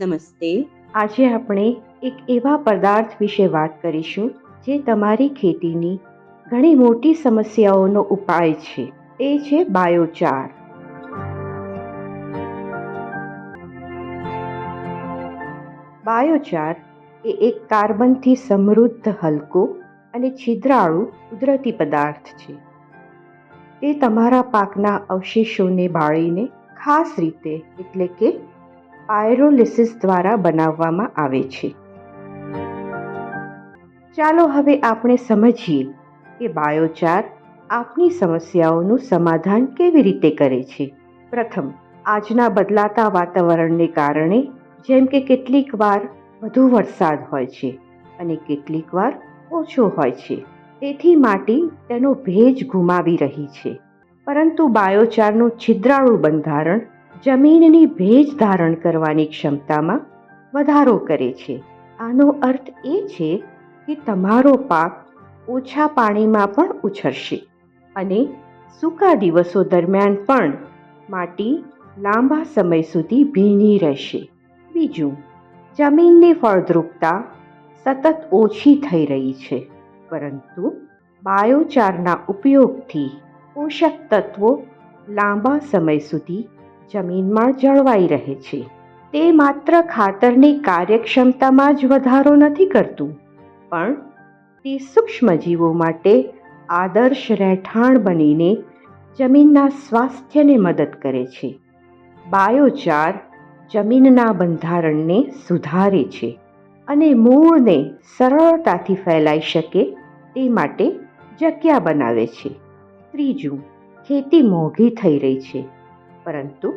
નમસ્તે. આજે આપણે એક એવા પદાર્થ વિશે વાત કરીશું જે તમારી ખેતીની ઘણી મોટી સમસ્યાઓનો ઉપાય છે. એ છે બાયોચાર. બાયોચાર એ એક કાર્બનથી સમૃદ્ધ, હલકો અને છિદ્રાળુ કુદરતી પદાર્થ છે. તે તમારા પાકના અવશેષોને બાળીને ખાસ રીતે, એટલે કે પાયરોલિસિસ દ્વારા બનાવવામાં આવે છે. ચાલો હવે આપણે સમજીએ કે બાયોચાર આપની સમસ્યાઓનું સમાધાન કેવી રીતે કરે છે. પ્રથમ, આજના બદલાતા વાતાવરણને કારણે જેમ કે કેટલીક વાર વધુ વરસાદ હોય છે અને કેટલીક વાર ઓછો હોય છે, તેથી માટી તેનો ભેજ ગુમાવી રહી છે. પરંતુ બાયોચારનું છિદ્રાળુ બંધારણ જમીનની ભેજ ધારણ કરવાની ક્ષમતામાં વધારો કરે છે. આનો અર્થ એ છે કે તમારો પાક ઓછા પાણીમાં પણ ઉછરશે અને સૂકા દિવસો દરમિયાન પણ માટી લાંબા સમય સુધી ભીની રહેશે. બીજું, જમીનની ફળદ્રુપતા સતત ઓછી થઈ રહી છે, પરંતુ બાયોચારના ઉપયોગથી પોષક તત્વો લાંબા સમય સુધી જમીનમાં જળવાઈ રહે છે. તે માત્ર ખાતરની કાર્યક્ષમતામાં જ વધારો નથી કરતું, પણ તે સૂક્ષ્મજીવો માટે આદર્શ રહેઠાણ બનીને જમીનના સ્વાસ્થ્યને મદદ કરે છે. બાયોચાર જમીનના બંધારણને સુધારે છે અને મૂળને સરળતાથી ફેલાઈ શકે તે માટે જગ્યા બનાવે છે. ત્રીજું, ખેતી મોંઘી થઈ રહી છે. પરંતુ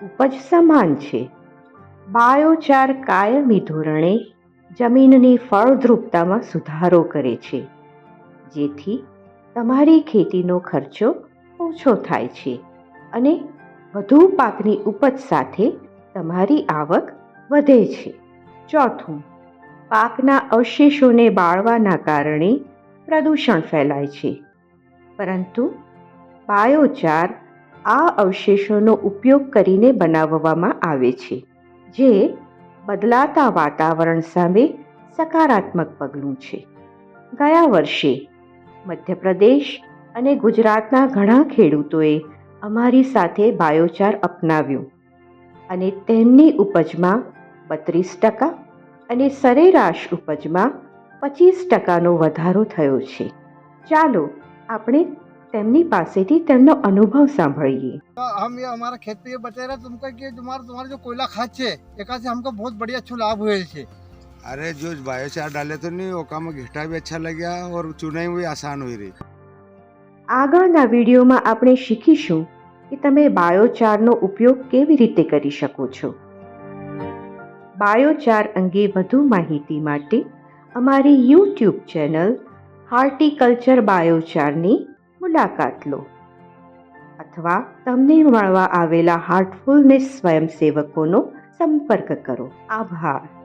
ઉપજ સમાન છે. બાયોચાર કાયમી ધોરણે જમીનની ફળદ્રુપતામાં સુધારો કરે છે, જેથી તમારી ખેતીનો ખર્ચો ઓછો થાય છે અને વધુ પાકની ઉપજ સાથે તમારી આવક વધે છે. ચોથું, પાકના અવશેષોને બાળવાના કારણે પ્રદૂષણ ફેલાય છે. પરંતુ બાયોચાર આ અવશેષોનો ઉપયોગ કરીને બનાવવામાં આવે છે, જે બદલાતા વાતાવરણ સામે સકારાત્મક પગલું છે. ગયા વર્ષે મધ્યપ્રદેશ અને ગુજરાતના ઘણા ખેડૂતોએ અમારી સાથે બાયોચાર અપનાવ્યું અને તેમની ઉપજમાં બત્રીસ ટકા અને સરેરાશ ઉપજમાં પચીસ ટકાનો વધારો થયો છે. ચાલો આપણે તેમની પાસેથી તેમનો અનુભવ સાંભળીએ तो हम ये हमारा खेत पे ये बता रहे तुमको कि तुम्हारा तुम्हारा जो कोयला खाद છે એકા से हमको बहुत बढ़िया अच्छो लाभ हुए છે अरे जो बायोचार डाले तो नहीं वो काम घिटा भी अच्छा लग गया और चुनाई भी आसान हुई रही આગળના વિડીયોમાં આપણે શીખીશું કે તમે બાયોચારનો ઉપયોગ કેવી રીતે કરી શકો છો બાયોચાર અંગે વધુ માહિતી માટે અમારી યુટ્યુબ ચેનલ હાર્ટિકલ્ચર બાયોચારની મુલાકાત લો. અથવા તમને મળવા આવેલા હાર્ટફુલનેસ સ્વયંસેવકોનો સંપર્ક કરો. આભાર.